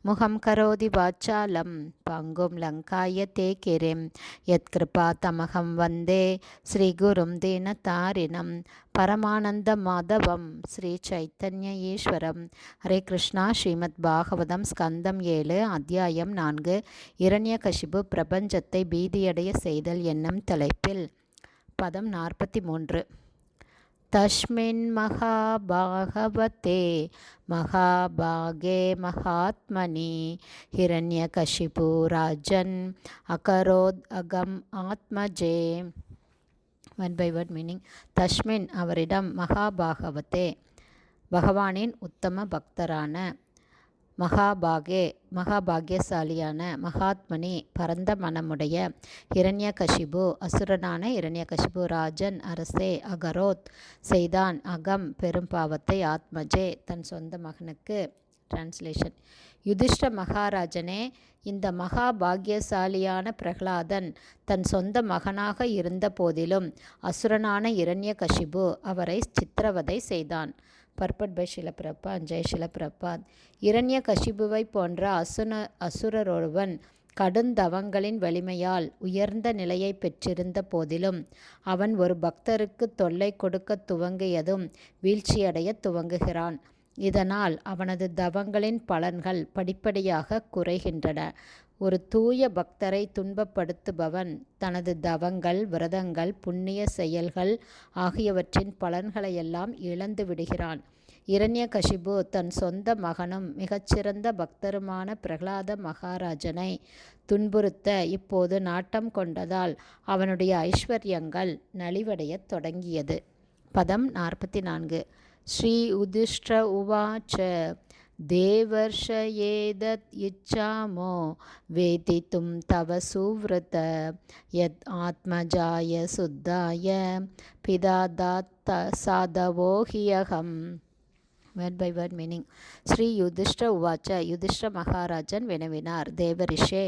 முகம் கரோதி வாச்சாலம் பங்கும் லங்காய தே கிரிம் யத்கிருபா தமகம் வந்தே ஸ்ரீகுரும் தீனதாரிணம் பரமானந்த மாதவம் ஸ்ரீ சைத்தன்ய ஈஸ்வரம். ஹரே கிருஷ்ணா ஸ்ரீமத் பாகவதம் ஸ்கந்தம் ஏழு அத்தியாயம் நான்கு. இரண்யகசிபு பிரபஞ்சத்தை பீதியடைய செய்தல் என்னும் தலைப்பில். பதம் நாற்பத்தி மூன்று. तस्मिन् महाभागवते महाभागे महात्मनि हिरण्यकशिपु राजन् अकरोद् अगम् ஆத்மஜே ஒன் பை ஒன் மீனிங் தஸ்மின் அவரிடம் மகாபாகவத்தே பகவானின் உத்தம பக்தரான மகாபாகே மகாபாகியசாலியான மகாத்மனி பரந்த மனமுடைய இரண்யகசிபு அசுரனான இரண்யகசிபு ராஜன் அரசே அகரோத் செய்தான் அகம் பெரும்பாவத்தை ஆத்மஜே தன் சொந்த மகனுக்கு டிரான்ஸ்லேஷன் யுதிஷ்ட மகாராஜனே இந்த மகா பாக்கியசாலியான பிரகலாதன் தன் சொந்த மகனாக இருந்த போதிலும் அசுரனான இரண்யகஷிபு அவரை சித்திரவதை செய்தான். பர்பட் பை ஷிலப்பிரபாத் ஜெய் ஷிலப்பிரபாத் இரண்ய கஷிபுவை போன்ற அசுன அசுரரொருவன் கடுந்தவங்களின் வலிமையால் உயர்ந்த நிலையை பெற்றிருந்த போதிலும் அவன் ஒரு பக்தருக்கு தொல்லை கொடுக்க துவங்கியதும் வீழ்ச்சியடைய துவங்குகிறான். இதனால் அவனது தவங்களின் பலன்கள் படிப்படியாக குறைகின்றன. ஒரு தூய பக்தரை துன்பப்படுத்துபவன் தனது தவங்கள் விரதங்கள் புண்ணிய செயல்கள் ஆகியவற்றின் பலன்களையெல்லாம் இழந்து விடுகிறான். இரண்ய கஷிபு தன் சொந்த மகனும் மிகச்சிறந்த பக்தருமான பிரகலாத மகாராஜனை துன்புறுத்த இப்போது நாட்டம் கொண்டதால் அவனுடைய ஐஸ்வர்யங்கள் நலிவடையத் தொடங்கியது. பதம் நாற்பத்தி நான்கு. ஸ்ரீ உதிஷ்ட உவாச்ச देवर्षयेदत् इच्छामो वेदितुं तव सुव्रत यत् आत्मजाय शुद्धाय पिदादात् साधवो हि अहम् word by word meaning Shri Yudhishtha உவாச்ச யுதிஷ்ட மகாராஜன் வினவினார் தேவரிஷே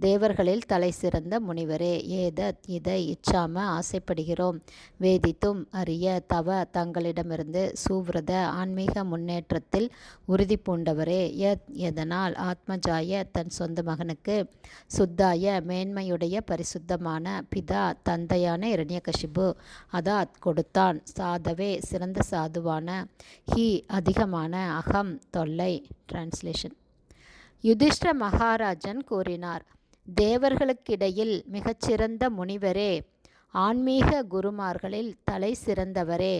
தேவர்களில் தலை சிறந்த முனிவரே ஏதத் இதை இச்சாம ஆசைப்படுகிறோம். வேதித்தும் அறிய தவ தங்களிடமிருந்து சூவிரத ஆன்மீக முன்னேற்றத்தில் உறுதி பூண்டவரே எத் எதனால் ஆத்மஜாய தன் சொந்த மகனுக்கு சுத்தாய மேன்மையுடைய பரிசுத்தமான பிதா தந்தையான இரண்யகசிபு அதாத் கொடுத்தான். சாதவே சிறந்த சாதுவான ஹி அதிகமான அகம் தொல்லை. டிரான்ஸ்லேஷன் யுதிஷ்ட மகாராஜன் கூறினார் தேவர்களுக்கிடையில் மிகச்சிறந்த முனிவரே ஆன்மீக குருமார்களில் தலை சிறந்தவரே.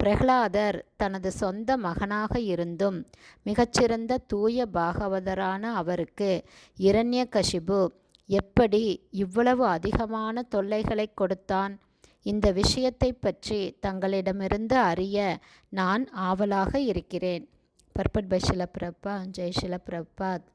பிரகலாதர் தனது சொந்த மகனாக இருந்தும் மிகச்சிறந்த தூய பாகவதரான அவருக்கு இரண்ய கஷிபு எப்படி இவ்வளவு அதிகமான தொல்லைகளை கொடுத்தான்? இந்த விஷயத்தை பற்றி தங்களிடமிருந்து அறிய நான் ஆவலாக இருக்கிறேன். பர்பட் பை ஷிலப்ரப்பா ஜெய் ஷிலப்ரப்பாத்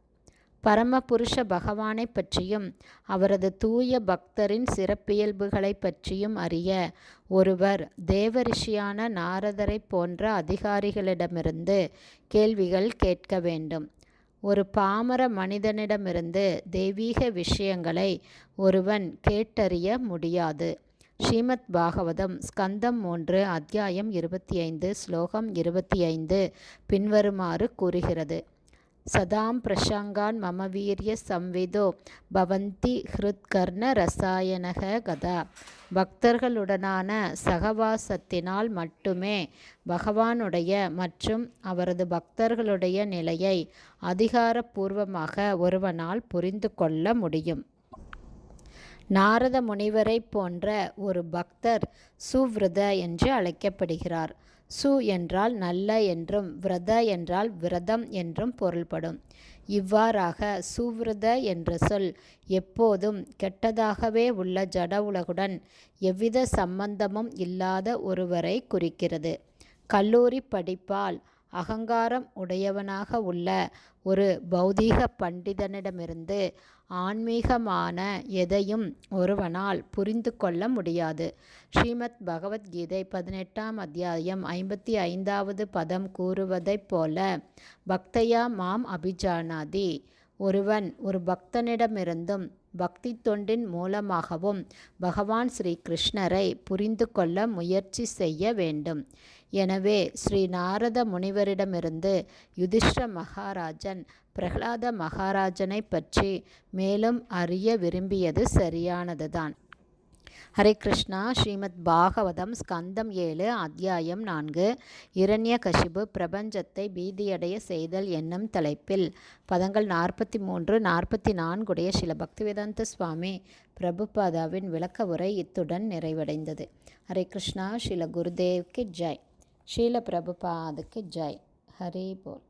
பரமபுருஷ பகவானை பற்றியும் அவரது தூய பக்தரின் சிறப்பியல்புகளை பற்றியும் அறிய ஒருவர் தேவரிஷியான நாரதரை போன்ற அதிகாரிகளிடமிருந்து கேள்விகள் கேட்க வேண்டும். ஒரு பாமர மனிதனிடமிருந்து தெய்வீக விஷயங்களை ஒருவன் கேட்டறிய முடியாது. ஸ்ரீமத் பாகவதம் ஸ்கந்தம் மூன்று அத்தியாயம் இருபத்தி ஐந்து ஸ்லோகம் இருபத்தி ஐந்து பின்வருமாறு கூறுகிறது. சதாம் பிரஷாங்கான் மம வீரிய சம்விதோ பவந்தி ஹிருத்கர்ண ரசாயனக கதா பக்தர்களுடனான சகவாசத்தினால் மட்டுமே பகவானுடைய மற்றும் அவரது பக்தர்களுடைய நிலையை அதிகாரப்பூர்வமாக ஒருவனால் புரிந்து கொள்ள முடியும். நாரத முனிவரை போன்ற ஒரு பக்தர் சுவ்ருத என்று அழைக்கப்படுகிறார். சு என்றால் நல்ல என்றும் விரத என்றால் விரதம் என்றும் பொருள்படும். இவ்வாறாக சுவிரத என்ற சொல் எப்போதும் கெட்டதாகவே உள்ள ஜட உலகுடன் எவ்வித சம்பந்தமும் இல்லாத ஒருவரை குறிக்கிறது. கல்லூரி படிப்பால் அகங்காரம் உடையவனாக உள்ள ஒரு பௌதீக பண்டிதனிடமிருந்து ஆன்மீகமான எதையும் ஒருவனால் புரிந்து கொள்ள முடியாது. ஸ்ரீமத் பகவத்கீதை பதினெட்டாம் அத்தியாயம் ஐம்பத்தி ஐந்தாவது பதம் கூறுவதைப் போல பக்தையா மாம் அபிஜானாதி. ஒருவன் ஒரு பக்தனிடமிருந்தும் பக்தி தொண்டின் மூலமாகவும் பகவான் ஸ்ரீ கிருஷ்ணரை புரிந்து கொள்ள முயற்சி செய்ய வேண்டும். எனவே ஸ்ரீ நாரத முனிவரிடமிருந்து யுதிஷ்ட மகாராஜன் பிரகலாத மகாராஜனை பற்றி மேலும் அறிய விரும்பியது சரியானதுதான். ஹரே கிருஷ்ணா. ஸ்ரீமத் பாகவதம் ஸ்கந்தம் ஏழு அத்தியாயம் நான்கு. இரண்ய கசிபு பிரபஞ்சத்தை பீதியடைய செய்தல் என்னும் தலைப்பில். பதங்கள் நாற்பத்தி மூன்று நாற்பத்தி நான்குடைய சில பக்திவேதாந்த சுவாமி பிரபுபாதாவின் விளக்க உரை இத்துடன் நிறைவடைந்தது. ஹரே கிருஷ்ணா. ஸ்ரீல குருதேவ்க்கு ஜெய். ஷீல பிரபுபாதுக்கு ஜெய். ஹரே போல்.